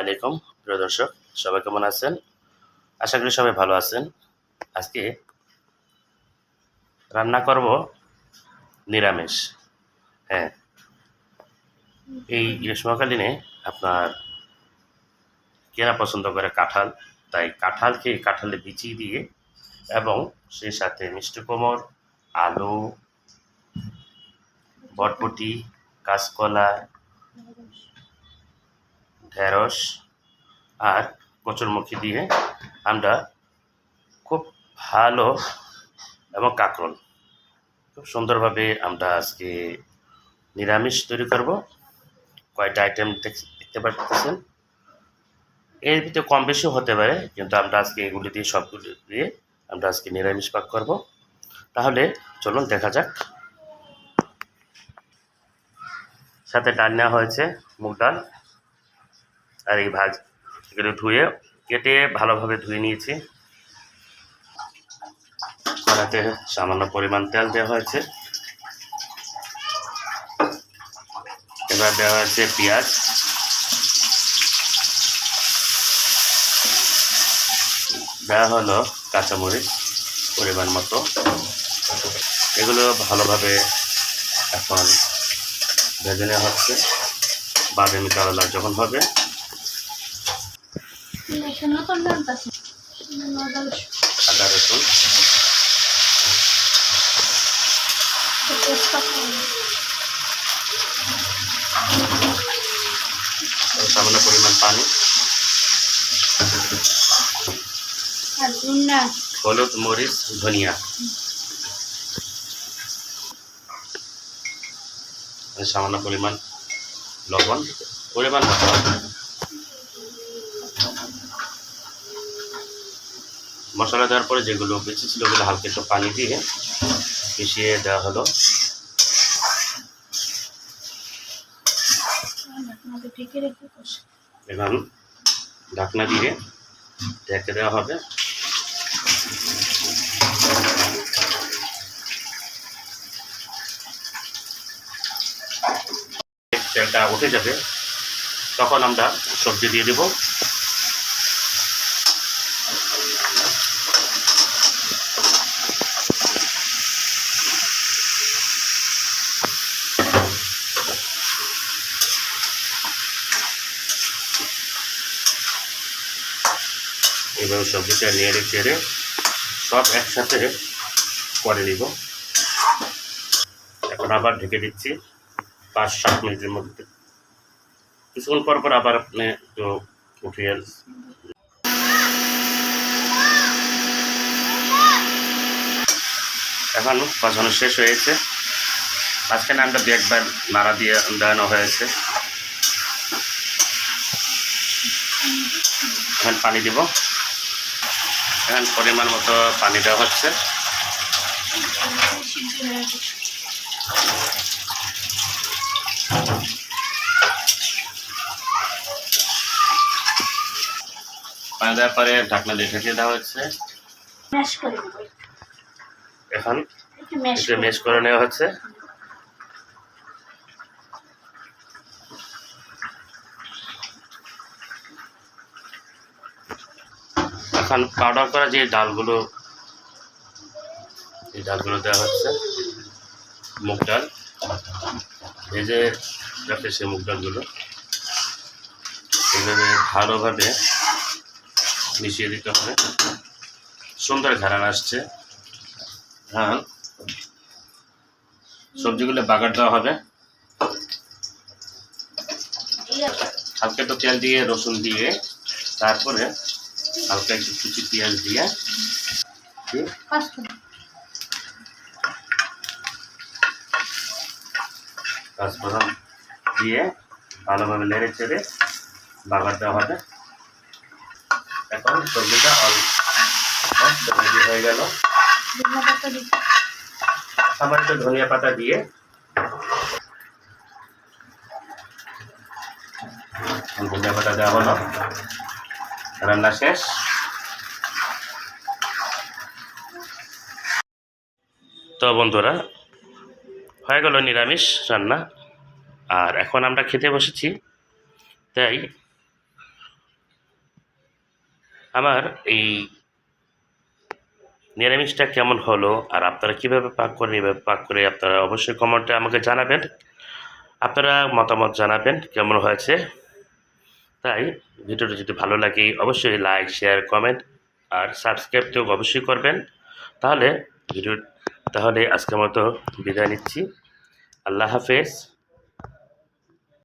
আলাইকুম, প্রিয় দর্শক, সবাই কেমন আছেন? আশা করি সবাই ভালো আছেন। আজকে রান্না করব নিরামিষ। হ্যাঁ এই গ্রীষ্মকালীনে আপনার কেনা পছন্দ করে কাঁঠাল? তাই কাঁঠাল খেয়ে কাঁঠালে বিচি দিয়ে এবং সেই সাথে মিষ্টি কোমর আলু, বটবটি, কাঁচকলা ঢেঁড়স আর কচুরমুখী দিয়ে আমরা খুব ভালো এবং কাঁকরোল খুব সুন্দরভাবে আমরা আজকে নিরামিষ তৈরি করব। কয়টা আইটেম দেখতে পাচ্ছেন এর ভিতরে কম বেশি হতে পারে, কিন্তু আমরা আজকে এগুলি দিয়ে সবগুলি দিয়ে আমরা আজকে নিরামিষ পাক করব। তাহলে চলুন দেখা যাক। সাথে ডাল নেওয়া হয়েছে, মুগ ডাল। আর এই ভাজ এগুলো ধুয়ে কেটে ভালোভাবে ধুয়ে নিয়েছি। কড়াতে সামান্য পরিমাণ তেল দেওয়া হয়েছে। এবার দেওয়া হয়েছে পেঁয়াজ। দেওয়া হলো কাঁচামরিচ পরিমাণ মতো। এগুলো ভালোভাবে এখন ভেজে নেওয়া হচ্ছে। বাদামি কালার যখন হবে আদা রসুন। সামান্য পরিমাণ পানি। হলুদ মরিচ ধনিয়া। সামান্য পরিমাণ লবণ। পরিমাণ মতো। মশলা দেওয়ার পরে যেগুলো বেঁচে ছিল ওগুলো হালকা একটু পানি দিয়ে মিশিয়ে দেওয়া হলো। এখন ঢাকনা দিয়ে ঢেকে দেওয়া হবে। তেলটা উঠে যাবে, তখন আমরা সবজি দিয়ে দেব। এইভাবে সবজিটা নেড়ে চেড়ে সব একসাথে করে নিব। এখন আবার ঢেকে দিচ্ছি পাঁচ, সাত মিনিটের মধ্যে। কিছুক্ষণ পর পর আবার আপনি একটু উঠিয়ে এখন কষানো শেষ হয়েছে। মাঝখানে আমরা দু একবার নাড়া দিয়ে দেওয়ানো হয়েছে। এখন পানি দিব। এখন পরিমাণ মতো পানি দেওয়া হচ্ছে। পানি দেওয়ার পরে ঢাকনা দিয়ে ঢেকে দেওয়া হচ্ছে। এখন মেশ করে নেওয়া হচ্ছে। এখন পাউডার করা যে ডালগুলো, এই ডালগুলো দেওয়া হচ্ছে, মুগ ডাল। ভেজে রাখে সেই মুগ ডালগুলো এইভাবে ভালোভাবে মিশিয়ে দিতে হবে। সুন্দর ঘেরান আসছে। হ্যাঁ। সবজিগুলো বাগার দেওয়া হবে। হালকা একটু তেল দিয়ে, রসুন দিয়ে, তারপরে হালকা একটু কুচি পেঁয়াজ দিয়ে। পাঁচ দিয়ে ভালোভাবে নেড়ে চেড়ে বাগার দেওয়া হবে। এখন সবজিটা রেডি হয়ে গেল। আবার একটু ধনিয়া পাতা দিয়ে ধনিয়া পাতা দেওয়া হলো। রান্না শেষ। তো বন্ধুরা, হয়ে গেল নিরামিষ রান্না। আর এখন আমরা খেতে বসেছি। তাই আমার এই নিরামিষটা কেমন হলো আর আপনারা কীভাবে পাক করেন, এভাবে পাক করে আপনারা অবশ্যই কমেন্টে আমাকে জানাবেন। আপনারা মতামত জানাবেন কেমন হয়েছে। তাই ভিডিওটা যদি ভালো লাগে, অবশ্যই লাইক শেয়ার কমেন্ট আর সাবস্ক্রাইব তো অবশ্যই করবেন। তাহলে ভিডিও তাহলে আজকের মতো বিদায় নিচ্ছি। আল্লাহ হাফেজ।